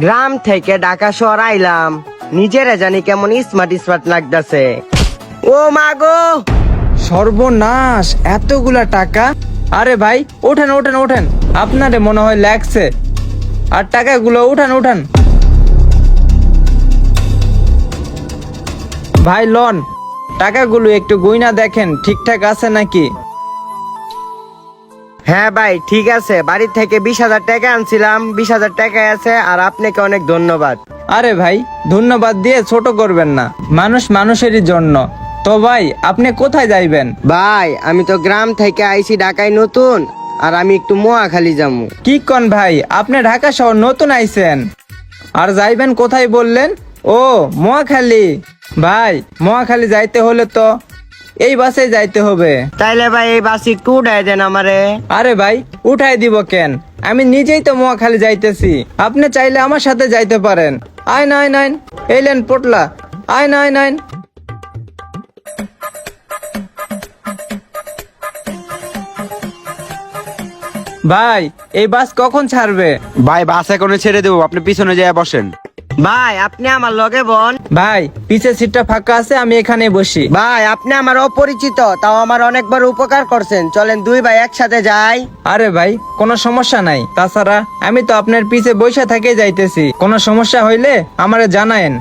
গ্রাম থেকে ঢাকা শহর আইলাম। নিজেরা জানি কেমন স্মার্ট স্মার্ট লাগতেছে। ও মা গো! সর্বনাশ, এতগুলা টাকা? আরে ভাই, ওঠেন ওঠেন ওঠেন। আপনারে মনে হয় লাগছে। আর টাকাগুলো উঠান উঠান ভাই, লন, টাকাগুলো একটু গইনা দেখেন, ঠিকঠাক আছে নাকি? হ্যাঁ ভাই ঠিক আছে। বাড়ি থেকে বিশ হাজার টাকা আনছিলাম। বিশ হাজার টাকা আছে আর আপনাকে অনেক ধন্যবাদ। আরে ভাই ধন্যবাদ দিয়ে ছোট করবেন না। মানুষ মানুষেরই জন্য। তো ভাই আপনি কোথায় যাইবেন? ভাই আমি তো গ্রাম থেকে আইছি ঢাকায় নতুন আর আমি একটু মোয়াখালী যাব। কি কন ভাই আপনি ঢাকা শহর নতুন আইছেন। আর যাইবেন কোথায় বললেন? ও মোয়াখালী ভাই মোয়াখালী যাইতে হলে তো এই বাসে যাইতে হবে। তাইলে ভাই এই বাস একটু উঠাই দেন আমারে। আরে ভাই উঠাই দিব কেন? আমি নিজেই তো মোয়াখালী যাইতেছি। আপনি চাইলে আমার সাথে যাইতে পারেন। আয় নাইন নাইন এলেন পটলা আয় নাইন নাইন ভাই এই বাস কখন ছাড়বে? ভাই বাস এখনও ছেড়ে দেবো। আপনি পিছনে যেয়ে বসেন। ভাই আপনি আমার লগে বন। ভাই পিছে সিটটা ফাঁকা আছে আমি এখানে বসি। ভাই আপনি আমার অপরিচিত তাও আমার অনেকবার উপকার করছেন। চলেন দুই ভাই একসাথে যাই। আরে ভাই কোনো সমস্যা নাই। তাছাড়া আমি তো আপনার পিছে বসে থেকে যাইতেছি। কোনো সমস্যা হইলে আমারে জানায়েন।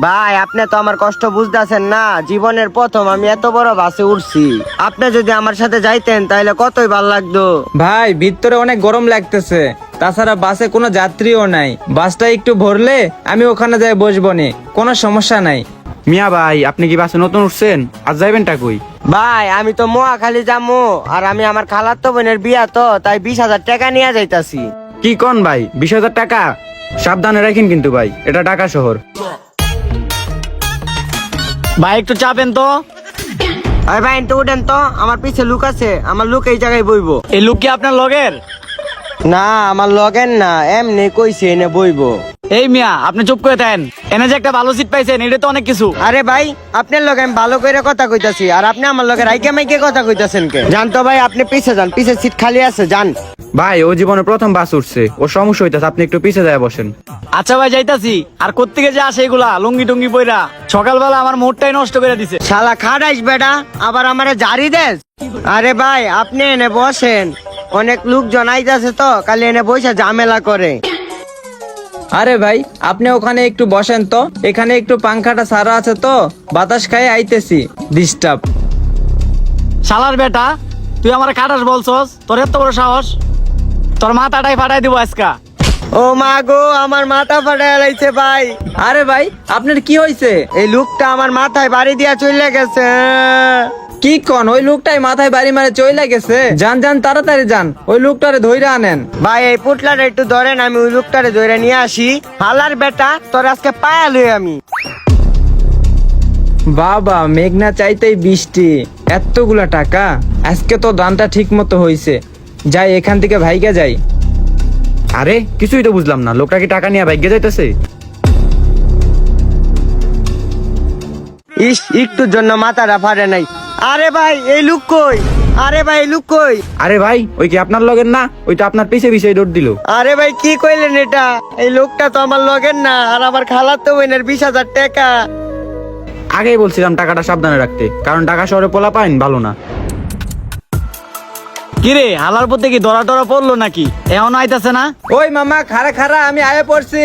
ভাই আপনি তো আমার কষ্ট বুঝতেছেন না। জীবনের প্রথম আমি এত বড় বাসে উঠছি। আপনি যদি আমার সাথে যাইতেন তাহলে কতই ভালো লাগতো। ভাই ভিতরে অনেক গরম লাগতেছে। তাছাড়া বাসে কোনো যাত্রীও নাই। বাসটা একটু ভরলে আমি ওখানে যাই বসবো নি। কোনো সমস্যা নাই। মিয়া ভাই আপনি কি বাসে নতুন উঠছেন? আর যাইবেন টা কই? ভাই আমি তো মোয়াখালী যাব আর আমি আমার খালার তো বোনের বিয়া তো তাই বিশ হাজার টাকা নিয়ে যাইতাছি। কি কন ভাই বিশ হাজার টাকা? সাবধানে রাখেন কিন্তু ভাই এটা ঢাকা শহর। ভাই একটু চাপেন তো। আরে ভাই একটু উঠেন তো। আমার পিছে লুক আছে আমার লুক এই জায়গায় বইবো। এই লুক কি আপনার লগের? না আমার লগের না এমনি কইছে এনে বইবো। এই মিয়া আপনি চুপ করে থাকেন। এনে যে একটা ভালো সিট পাইছেন এটা তো অনেক কিছু। আরে ভাই আপনার লগে আমি ভালো করে কথা কইতাছি আর আপনি আমার লগে রাইকে মাইকে কথা কইতাছেন কে জান তো ভাই আপনি পিছে যান পিছে সিট খালি আছে যান। ভাই ও জীবনে প্রথম বাস উঠছে। ও সমস্যা হইতাছে আপনি একটু পিছে যায় বসেন। আচ্ছা ভাই যাইতাছি। আর কোত্থেকে যে আসে এগুলা লুঙ্গি টুঙ্গি পইরা? সকালবেলা আমার মুডটাই নষ্ট করে দিছে। শালা খাড়াইস বেটা আবার আমারে জারি দেস? আরে ভাই আপনি এনে বসেন। অনেক লোকজন আইতাছে তো কালি এনে বসে ঝামেলা করে। আরে ভাই আপনি ওখানে একটু বসেন তো। এখানে একটু পাংখাটা সারা আছে তো বাতাস খাই আইতেছি। ডিস্টার্ব শালার বেটা তুই আমার কাটাস বলছস? তোর এত বড় সাহস? তোর মাথাটাই ফাটাই দিব আজকা। ও মা গো আমার মাথা ফাটায় লাইছে ভাই। আরে ভাই আপনার কি হয়েছে এই লোকটা আমার মাথায় বাড়ি দিয়া চলে গেছে। কি কন? ওই লোকটাই মাথায় বাড়ি মারে চইলা গেছে। যান যান তাড়াতাড়ি যান। ওই লোকটারে ধইরা আনেন। ভাই এই পুটলাটা একটু ধরেন আমি ওই লোকটারে ধরে নিয়ে আসি। হালার বেটা তোর আজকে পায়া লই আমি। বাবা মেঘনা চাইতেই বৃষ্টি। এতগুলা টাকা? আজকে তো দানটা ঠিক মতো হইছে। যাই এখান থেকে ভাইগা যাই। আরে কিছুই তো বুঝলাম না। লোকটা কি টাকা নিয়ে ভাগ্যে যাইতেছে? ইস একটুর জন্য মাথাটা ফাটে নাই। আরে ভাই এই লুক কই? আরে ভাই এই লুক কই? আরে ভাই ওই কি আপনার লগের না? ওই তো আপনার পিছে পিছে দৌড় দিল। আরে ভাই কি কইলেন এটা? এই লোকটা তো আমার লগের না আর আমার খালার তো বোনের বিশ হাজার টাকা। আগেই বলছিলাম টাকাটা সাবধানে রাখতে কারণ ঢাকা শহরে পোলা পাইন ভালো না। কিরে হালার পথে কি দরা টরা পড়ল নাকি? এমন আইতাছে না? ওই মামা খারা খারা আমি আয়া পড়ছি।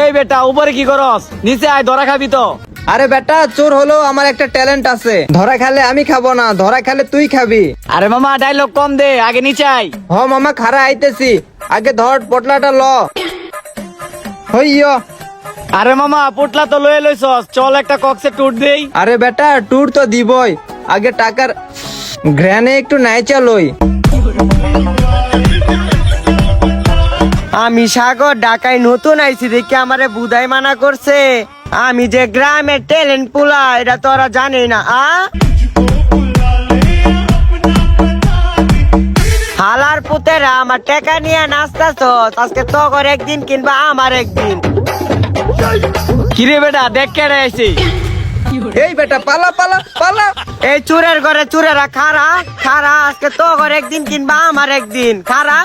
এই বেটা উপরে কি করস? নিচে আয় দরা খাবি তো। আরে বেটা চোর হলো আমার একটা ট্যালেন্ট আছে। ধরা খেলে আমি খাব না ধরা খেলে তুই খাবি। আরে মামা ডায়লগ কম দে আগে নিচে আয় হ মামা খারা আইতেছি। আগে ধর পটলাটা ল। হইয়। আরে মামা পুটলা তো লয়ে লইছস চল একটা কক্সে টুট দেই। আরে বেটা ট্যুর তো দিবই। আগে টাকার ঘ্রানে একটু নাইচা লই। আমি সাগর ঢাকায় নতুন আইছি দেখি আমারে বুধাই মানা করছে। আমি যে গ্রামের ট্যালেন্ট পুলা এটা তোরা জানি না আ? হালার পুতেরা আমার টাকা নিয়ে নাচতাছ আজকে তো করে একদিন কিংবা আমার একদিন। কিরে বেটা দেখ কেড়ে আইছি? এই বেটা পালা পালা পালা। এই চুরের ঘরে চুরেরা খারা খারা আজকে তো ঘরে একদিন কিংবা আমার একদিন খারা?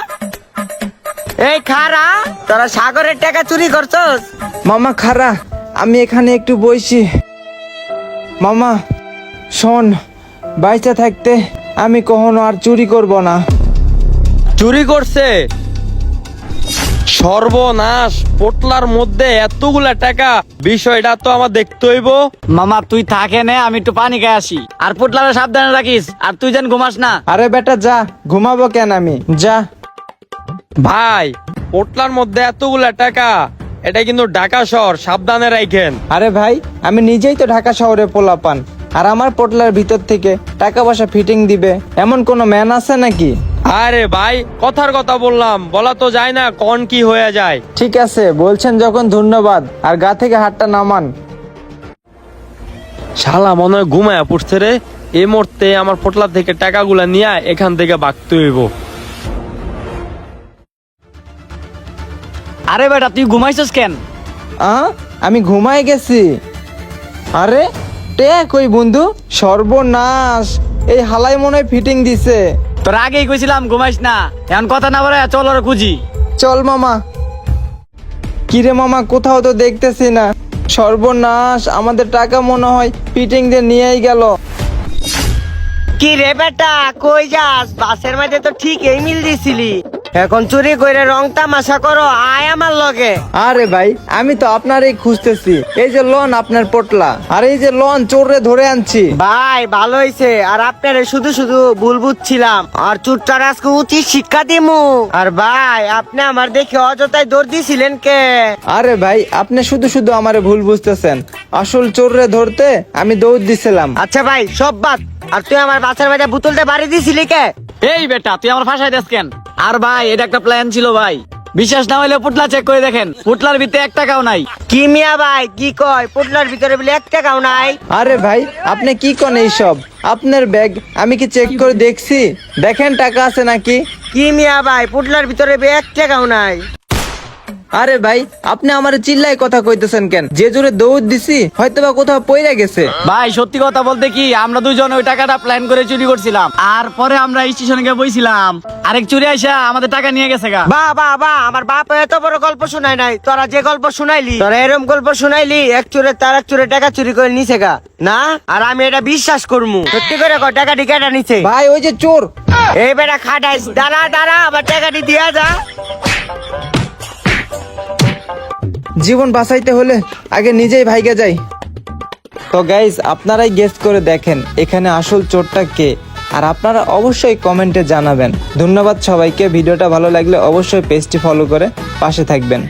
এই খারা তোরা সাগরের টাকা চুরি করছস? মামা খারা। আমি এখানে একটু বইছি। মামা শোন বাইচা থাকতে আমি কখনো আর চুরি করব না। চুরি করছে? সর্বনাশ পোটলার মধ্যে এতগুলা টাকা বিষয়টা তো আমার দেখতে হইব। মামা তুই থাকে নে আমি একটু পানি খেয়ে আসি। আর পুটলারে সাবধানে রাখিস আর তুই যেন ঘুমাস না। আরে বেটা যা ঘুমাবো কেন আমি? যা। ভাই পোটলার মধ্যে এতগুলা টাকা এটা কিন্তু ঢাকা শহর সাবধানে রাখেন আরে ভাই আমি নিজেই তো ঢাকা শহরে পোলাপান। আর আমার পোটলার ভিতর থেকে টাকা পয়সা ফিটিং দিবে। এমন কোনো ম্যান আছে নাকি? আরে ভাই কথার কথা বললাম। বলা তো যায় না কন কি হয়ে যায়। ঠিক আছে বলছেন যখন ধন্যবাদ আর গা থেকে হাতটা নামান। শালা মনে হয় ঘুমায় পড়ছে রে। এই মুহূর্তে আমার পোটলার থেকে টাকাগুলা নিয়ে এখান থেকে বাগতে হইব। আরে বেটা তুই ঘুমাইছিস কেন? আ? আমি ঘুমাই গেছি। আরে টে কই বন্ধু? সর্বনাশ। এই হালাই মনে হয় ফিটিং দিছে। তোর আগেই কইছিলাম ঘুমাইস না। এখন কথা না বলে চল ওরা খুঁজি। চল মামা। কিরে মামা কোথাও তো দেখতেছি না। সর্বনাশ আমাদের টাকা মনে হয় ফিটিং দিয়ে নিয়েই গেল। কি রে বেটা কই যাস? বাসের মধ্যে তো ঠিক এই মিল দিছিলি। এখন চুরি করে রং তামাশা করো আয় আমার লগে। আরে ভাই আমি তো আপনারই খুঁজতেছি। এই যে লন আপনার পটলা আর এই যে লন চোরে ধরে আনছি। ভাই ভালো হইছে। আর আপনার শুধু শুধু ভুল বুঝছিলাম। আর চুটটার আজকে উচিত শিক্ষা দিমু। আর ভাই আপনি আমার দেখে অযথায় দৌড় দিছিলেন কে? আরে ভাই আপনি শুধু শুধু আমারে ভুল বুঝতেছেন। আসল চোররে ধরতে আমি দৌড় দিছিলাম। আচ্ছা ভাই সব বাদ। আর তুই আমার বাসার মধ্যে বোতলটা বাড়ি দিছিলি কে? এই বেটা তুই আমার ফাঁসাই দেস কেন? আর ভাই এটা একটা প্ল্যান ছিল ভাই। বিশ্বাস না হলে পুটলা চেক করে দেখেন পুটলার ভিতরে এক টাকাও নাই। কি মিয়া ভাই কি কয়? পুটলার ভিতরে বলে এক টাকাও নাই। আরে ভাই আপনি কি কোন এইসব? আপনার ব্যাগ আমি কি চেক করে দেখছি? দেখেন টাকা আছে নাকি? কি মিয়া ভাই পুটলার ভিতরে এক টাকাও নাই। আরে ভাই আপনি আমার চিল্লাই কথা কইতেছেন কেন? যে জোরে দৌড় দিছি হয়তো বা কোথাও পইরা গেছে। ভাই সত্যি কথা বলতে কি আমরা দুজন ওই টাকাটা প্ল্যান করে চুরি করছিলাম। আর পরে আমরা স্টেশনে গিয়ে বইছিলাম। আরেক চুরি আইসা আমাদের টাকা নিয়ে গেছে গা। বা বা বা আমার বাপ এত বড় গল্প শোনায় নাই। তোরা যে গল্প শুনাইলি তোরা এরকম গল্প শুনাইলি এক চুরে তার এক চুরে টাকা চুরি করে নিছে গা। না? আর আমি এটা বিশ্বাস করমু। সত্যি করে কয় টাকা টিকাটা নিছে? ভাই ওই যে চোর। এই বেটা খাটাইস। দাঁড়া দাঁড়া আবার টাকাটি দিয়া যা। জীবন বাঁচাইতে হলে আগে নিজেই ভাইগে যাই। তো গাইজ আপনারাই গেস্ট করে দেখেন এখানে আসল চোরটা কে। আর আপনারা অবশ্যই কমেন্টে জানাবেন। ধন্যবাদ সবাইকে, ভিডিওটা ভালো লাগলে অবশ্যই পেজটি ফলো করে পাশে থাকবেন।